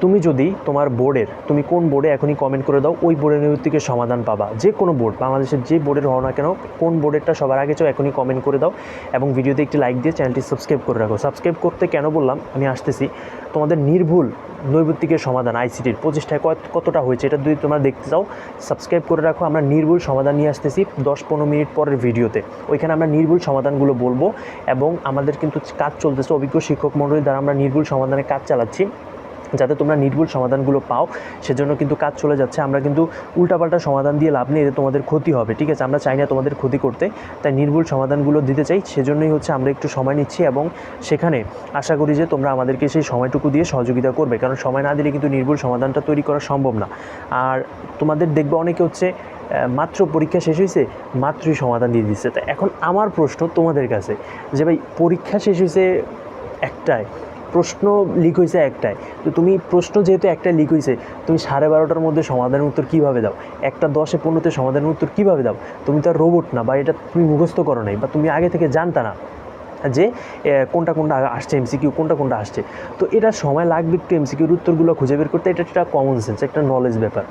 তুমি যদি তোমার বোর্ডের, তুমি কোন বোর্ডে এখনই কমেন্ট করে দাও, ওই বোর্ডের থেকে সমাধান পাবা। যে কোনো বোর্ড, বাংলাদেশের যে বোর্ডের হও না কেন, কোন বোর্ডেরটা সবার আগে চাও, এখনই কমেন্ট করে দাও এবং ভিডিওতে একটি লাইক দিয়ে চ্যানেলটি সাবস্ক্রাইব করে রাখো। সাবস্ক্রাইব করতে কেন বললাম? আমি আসতেছি তোমাদের নির্ভুল নৈবত্তিকের সমাধান আইসিটির প্রচেষ্টায় কত- কতটা হয়েছে এটা যদি তোমরা দেখতে চাও সাবস্ক্রাইব করে রাখো। আমরা নির্ভুল সমাধান নিয়ে আসতেছি দশ পনেরো মিনিট পরের ভিডিওতে। ওইখানে আমরা নির্ভুল সমাধানগুলো বলব এবং আমাদের কিন্তু কাজ চলতেছে অভিজ্ঞ শিক্ষক মণ্ডলী দ্বারা আমরা নির্ভুল সমাধানের কাজ চালাচ্ছি। যাতে তোমরা নির্ভুল সমাধানগুলো পাও, সেজন্য কিন্তু কাজ চলে যাচ্ছে। আমরা কিন্তু উল্টাপাল্টা সমাধান দিয়ে লাভ নেই, এতে তোমাদের ক্ষতি হবে, ঠিক আছে? আমরা চাই না তোমাদের ক্ষতি করতে, তাই নির্ভুল সমাধানগুলো দিতে চাই। সেজন্যই হচ্ছে আমরা একটু সময় নিচ্ছি এবং সেখানে আশা করি যে তোমরা আমাদেরকে সেই সময়টুকু দিয়ে সহযোগিতা করবে। কারণ সময় না দিলে কিন্তু নির্ভুল সমাধানটা তৈরি করা সম্ভব না। আর তোমাদের দেখবে অনেকে হচ্ছে মাত্র পরীক্ষা শেষ হয়েছে মাত্রই সমাধান দিয়ে দিচ্ছে। তা এখন আমার প্রশ্ন তোমাদের কাছে, যে ভাই, পরীক্ষা শেষ হয়েছে একটাই প্রশ্ন লিক হয়েছে একটাই। তো তুমি প্রশ্ন যেহেতু একটাই লিক হয়েছে তুমি সাড়ে বারোটার মধ্যে সমাধানের উত্তর কীভাবে দাও? একটা দশে পনেরোতে সমাধানের উত্তর কীভাবে দাও? তুমি তো আর রোবট না, বা এটা তুমি মুখস্থ করো নাই, বা তুমি আগে থেকে জানতা না যে কোনটা কোনটা আসছে এমসিকিউ কোনটা কোনটা আসছে। তো এটা সময় লাগবে একটু এমসিকিউর উত্তরগুলো খুঁজে বের করতে, এটা একটা কমন সেন্স একটা নলেজ ব্যাপার।